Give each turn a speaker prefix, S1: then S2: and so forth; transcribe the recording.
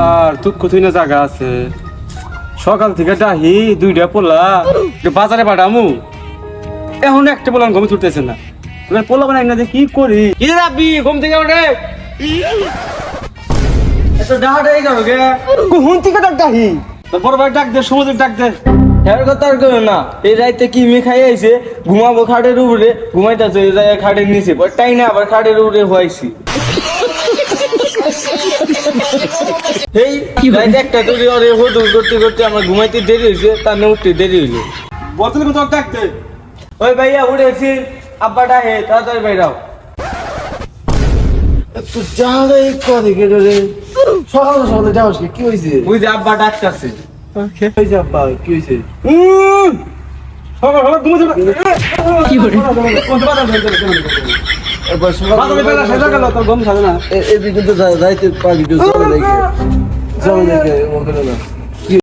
S1: শালার তুক কোথায় না জায়গা আছে। সকাল থেকে ডাহি, দুইটা পোলা বাজারে পাঠামু। এখন একটা পোলা ঘুম ছুটতেছে না। এবার পোলা বানাই না যে কি করি? কি রে রাব্বি, ঘুম থেকে ওঠে? এত ডাহাটা এই কারও গে? হুন থেকে ডাক ডাহি? বড় ভাই ডাক দে সমুদ্রের ডাক দে।
S2: এর কথা আর করো না, এই রাইতে কি মেয়ে খাই আইছে? ঘুমাবো খাটের উপরে, ঘুমাইতেছে, এই খাটের নিচে। টাই না আবার খাটের উপরে হয়েছি এই রাইতে একটা করে ওরে হুদুর করতে করতে আমার ঘুমাইতে দেরি হয়েছে তার না উঠতে দেরি হইল
S1: বতলে কোথাও দে
S2: ওই ভাইয়া উঠেছি আব্বাটা হে তাড়াতাড়ি বাইরাও
S3: তো যাওয়া এই করে গেল রে সকাল সকালে যাওয়াস কে? কি হয়েছে
S2: ওই যে আব্বা ডাকতেছে
S3: হয়েছে আব্বা কি হয়েছে
S1: উম, সকাল সকাল ঘুম কি করে
S3: এদিকে তো যাইতে পারি নাকি যাবে ওখানে না